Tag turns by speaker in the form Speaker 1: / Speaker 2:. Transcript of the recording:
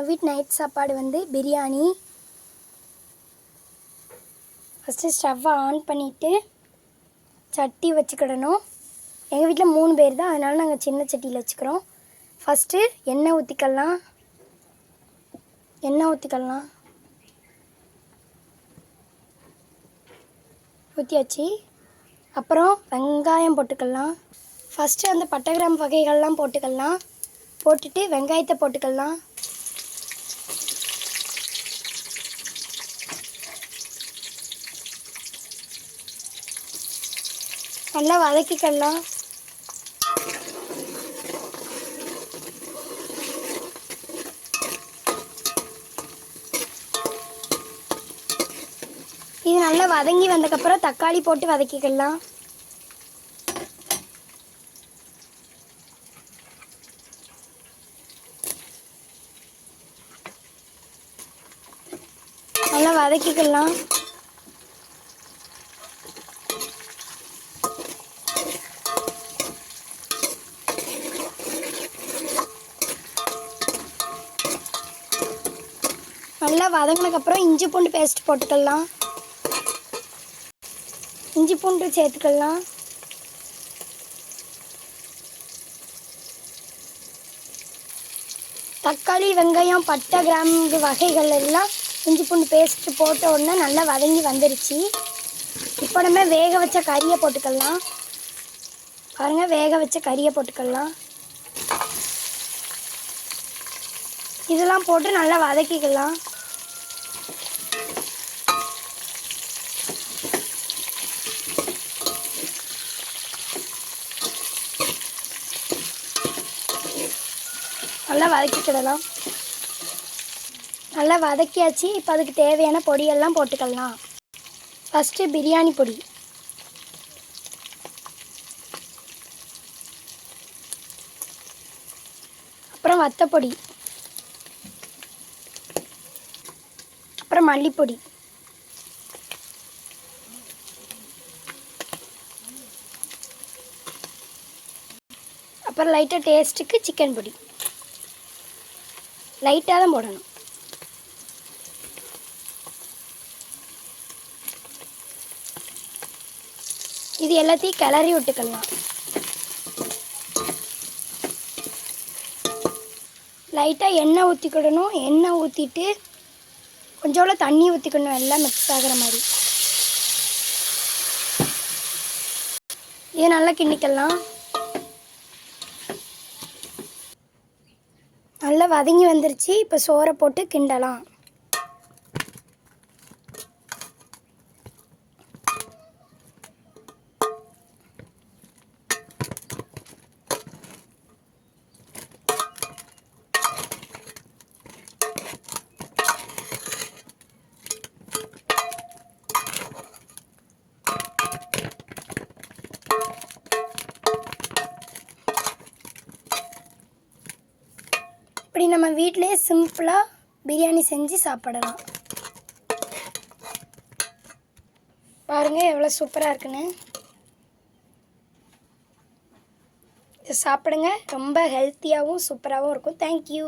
Speaker 1: நம்ம வீட்டு நைட் சாப்பாடு வந்து பிரியாணி ஃபஸ்ட்டு ஸ்டவ்வை ஆன் பண்ணிவிட்டு சட்டி வச்சுக்கிடணும். எங்கள் வீட்டில் மூணு பேர் தான் அதனால் நாங்கள் சின்ன சட்டியில் வச்சுக்கிறோம். ஃபஸ்ட்டு எண்ணெய் ஊற்றிக்கலாம் எண்ணெய் ஊற்றிக்கலாம் ஊற்றியாச்சு அப்புறம் வெங்காயம் போட்டுக்கலாம். ஃபஸ்ட்டு அந்த பட்டகிராம் வகைகள்லாம் போட்டுக்கலாம். போட்டுட்டு வெங்காயத்தை போட்டுக்கலாம். நல்லா வதக்கிக்கலாம் இது நல்லா வதங்கி வந்ததுக்கப்புறம் தக்காளி போட்டு வதக்கிக்கலாம் நல்லா வதக்கிக்கலாம் நல்லா வதங்கினதுக்கப்புறம் இஞ்சி பூண்டு பேஸ்ட் போட்டுக்கலாம். இஞ்சி பூண்டு சேர்த்துக்கலாம். தக்காளி வெங்காயம் பட்டை கிராம்பு வகைகள் எல்லாம் இஞ்சி பூண்டு பேஸ்ட்டு போட்ட உடனே நல்லா வதங்கி வந்துருச்சு. இப்போ நம்ம வேக வச்ச கறியை போட்டுக்கலாம். பாருங்கள் வேக வச்ச கறியை போட்டுக்கலாம். இதெல்லாம் போட்டு நல்லா வதக்கிக்கலாம். நல்லா வதக்கிக்கிடலாம். நல்லா வதக்கியாச்சு. இப்போ அதுக்கு தேவையான பொடியெல்லாம் போட்டுக்கலாம். ஃபஸ்ட்டு பிரியாணி பொடி. அப்புறம் வத்தப்பொடி. அப்புறம் மல்லிப்பொடி. அப்புறம் லைட்டாக டேஸ்ட்டுக்கு சிக்கன் பொடி. லைட்டாக தான் போடணும். இது எல்லாத்தையும் கிளறி விட்டுக்கலாம். லைட்டாக எண்ணெய் ஊற்றிக்கிடணும் எண்ணெய் ஊற்றிட்டு கொஞ்சோட தண்ணி ஊற்றிக்கணும் எல்லாம் மிக்ஸ் ஆகிற மாதிரி. இது நல்லா கிண்டிக்கலாம். நல்லா வதங்கி வந்துருச்சு. இப்போ சோறை போட்டு கிண்டலாம். இப்படி நம்ம வீட்டிலே சிம்பிளாக பிரியாணி செஞ்சு சாப்பிடலாம். பாருங்கள் எவ்வளோ சூப்பராக இருக்குன்னு. சாப்பிடுங்க. ரொம்ப ஹெல்த்தியாகவும் சூப்பராகவும் இருக்கும். தேங்க்யூ